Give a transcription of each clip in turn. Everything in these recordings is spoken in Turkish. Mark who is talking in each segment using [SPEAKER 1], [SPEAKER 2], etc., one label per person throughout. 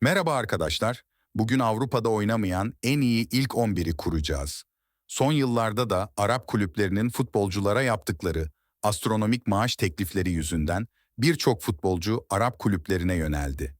[SPEAKER 1] Merhaba arkadaşlar. Bugün Avrupa'da oynamayan en iyi ilk 11'i kuracağız. Son yıllarda da Arap kulüplerinin futbolculara yaptıkları astronomik maaş teklifleri yüzünden birçok futbolcu Arap kulüplerine yöneldi.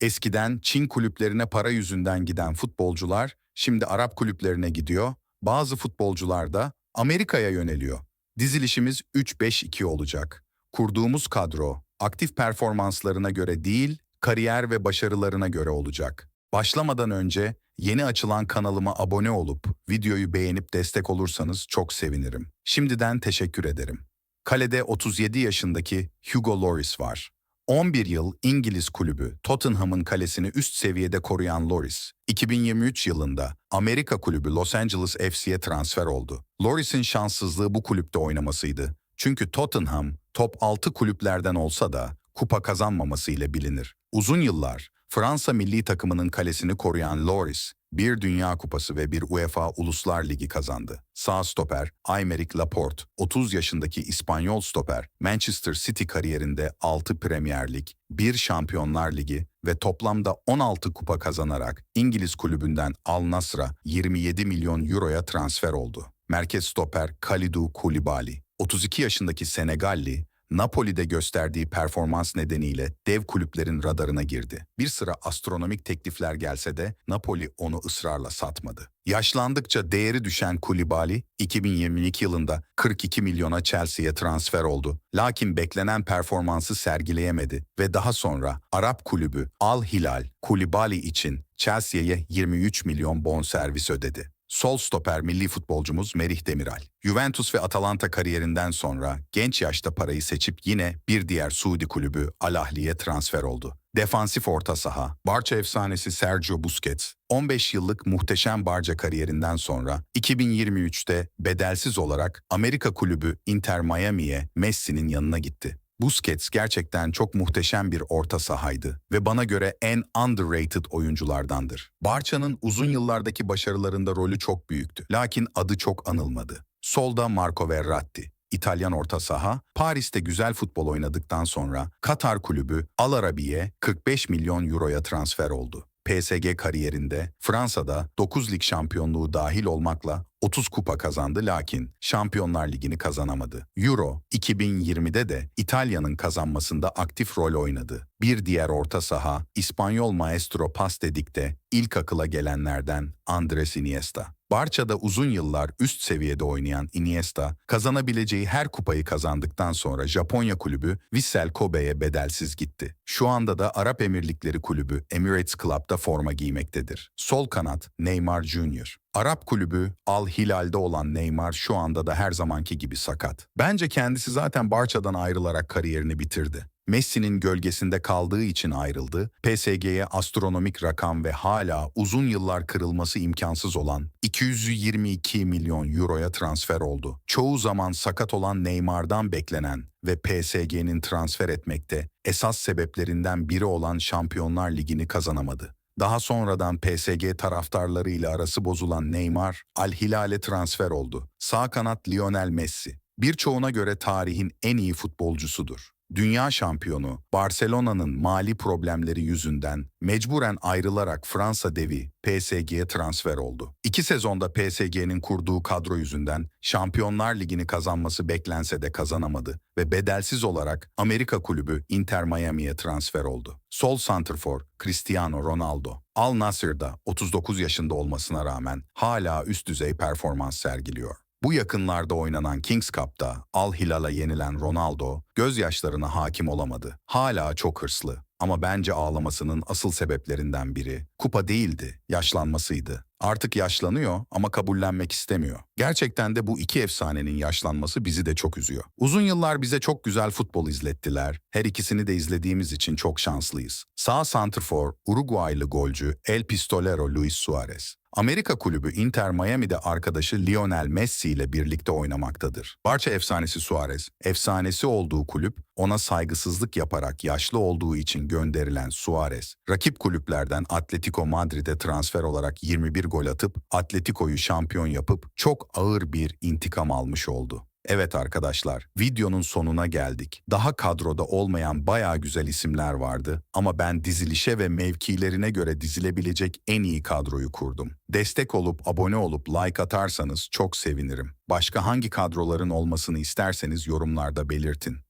[SPEAKER 1] Eskiden Çin kulüplerine para yüzünden giden futbolcular şimdi Arap kulüplerine gidiyor. Bazı futbolcular da Amerika'ya yöneliyor. Dizilişimiz 3-5-2 olacak. Kurduğumuz kadro aktif performanslarına göre değil, kariyer ve başarılarına göre olacak. Başlamadan önce yeni açılan kanalıma abone olup videoyu beğenip destek olursanız çok sevinirim. Şimdiden teşekkür ederim. Kalede 37 yaşındaki Hugo Lloris var. 11 yıl İngiliz kulübü Tottenham'ın kalesini üst seviyede koruyan Lloris, 2023 yılında Amerika kulübü Los Angeles FC'ye transfer oldu. Lloris'in şanssızlığı bu kulüpte oynamasıydı. Çünkü Tottenham top 6 kulüplerden olsa da kupa kazanmaması ile bilinir. Uzun yıllar Fransa milli takımının kalesini koruyan Lloris, bir Dünya Kupası ve bir UEFA Uluslar Ligi kazandı. Sağ stoper Aymeric Laporte, 30 yaşındaki İspanyol stoper, Manchester City kariyerinde 6 Premier Lig, 1 Şampiyonlar Ligi ve toplamda 16 kupa kazanarak İngiliz kulübünden Al Nassr'a 27 milyon euroya transfer oldu. Merkez stoper Kalidou Koulibaly, 32 yaşındaki Senegalli, Napoli'de gösterdiği performans nedeniyle dev kulüplerin radarına girdi. Bir sıra astronomik teklifler gelse de Napoli onu ısrarla satmadı. Yaşlandıkça değeri düşen Koulibaly, 2022 yılında 42 milyona Chelsea'ye transfer oldu. Lakin beklenen performansı sergileyemedi ve daha sonra Arap kulübü Al Hilal, Koulibaly için Chelsea'ye 23 milyon bonservis ödedi. Sol stoper milli futbolcumuz Merih Demiral. Juventus ve Atalanta kariyerinden sonra genç yaşta parayı seçip yine bir diğer Suudi kulübü Al Ahli'ye transfer oldu. Defansif orta saha, Barça efsanesi Sergio Busquets, 15 yıllık muhteşem Barça kariyerinden sonra 2023'te bedelsiz olarak Amerika kulübü Inter Miami'ye Messi'nin yanına gitti. Busquets gerçekten çok muhteşem bir orta sahaydı ve bana göre en underrated oyunculardandır. Barça'nın uzun yıllardaki başarılarında rolü çok büyüktü. Lakin adı çok anılmadı. Solda Marco Verratti. İtalyan orta saha, Paris'te güzel futbol oynadıktan sonra Katar kulübü Al Arabi'ye 45 milyon euroya transfer oldu. PSG kariyerinde Fransa'da 9 lig şampiyonluğu dahil olmakla 30 kupa kazandı lakin Şampiyonlar Ligi'ni kazanamadı. Euro 2020'de de İtalya'nın kazanmasında aktif rol oynadı. Bir diğer orta saha İspanyol maestro Pastedik'te ilk akıla gelenlerden Andres Iniesta. Barça'da uzun yıllar üst seviyede oynayan Iniesta, kazanabileceği her kupayı kazandıktan sonra Japonya kulübü Vissel Kobe'ye bedelsiz gitti. Şu anda da Arap Emirlikleri kulübü Emirates Club'da forma giymektedir. Sol kanat Neymar Jr. Arap kulübü Al Hilal'de olan Neymar şu anda da her zamanki gibi sakat. Bence kendisi zaten Barça'dan ayrılarak kariyerini bitirdi. Messi'nin gölgesinde kaldığı için ayrıldı, PSG'ye astronomik rakam ve hala uzun yıllar kırılması imkansız olan 222 milyon euroya transfer oldu. Çoğu zaman sakat olan Neymar'dan beklenen ve PSG'nin transfer etmekte esas sebeplerinden biri olan Şampiyonlar Ligi'ni kazanamadı. Daha sonradan PSG taraftarları ile arası bozulan Neymar, Al Hilal'e transfer oldu. Sağ kanat Lionel Messi. Birçoğuna göre tarihin en iyi futbolcusudur. Dünya şampiyonu Barcelona'nın mali problemleri yüzünden mecburen ayrılarak Fransa devi PSG'ye transfer oldu. İki sezonda PSG'nin kurduğu kadro yüzünden Şampiyonlar Ligi'ni kazanması beklense de kazanamadı ve bedelsiz olarak Amerika kulübü Inter Miami'ye transfer oldu. Sol santrfor Cristiano Ronaldo. Al Nassr'da 39 yaşında olmasına rağmen hala üst düzey performans sergiliyor. Bu yakınlarda oynanan Kings Cup'ta Al Hilal'a yenilen Ronaldo gözyaşlarına hakim olamadı. Hala çok hırslı ama bence ağlamasının asıl sebeplerinden biri kupa değildi, yaşlanmasıydı. Artık yaşlanıyor ama kabullenmek istemiyor. Gerçekten de bu iki efsanenin yaşlanması bizi de çok üzüyor. Uzun yıllar bize çok güzel futbol izlettiler. Her ikisini de izlediğimiz için çok şanslıyız. Sağ santrfor, Uruguaylı golcü El Pistolero Luis Suarez. Amerika kulübü Inter Miami'de arkadaşı Lionel Messi ile birlikte oynamaktadır. Barça efsanesi Suarez, efsanesi olduğu kulüp ona saygısızlık yaparak yaşlı olduğu için gönderilen Suarez, rakip kulüplerden Atletico Madrid'e transfer olarak 21 gol atıp Atletico'yu şampiyon yapıp çok ağır bir intikam almış oldu. Evet arkadaşlar, videonun sonuna geldik. Daha kadroda olmayan bayağı güzel isimler vardı ama ben dizilişe ve mevkilerine göre dizilebilecek en iyi kadroyu kurdum. Destek olup abone olup like atarsanız çok sevinirim. Başka hangi kadroların olmasını isterseniz yorumlarda belirtin.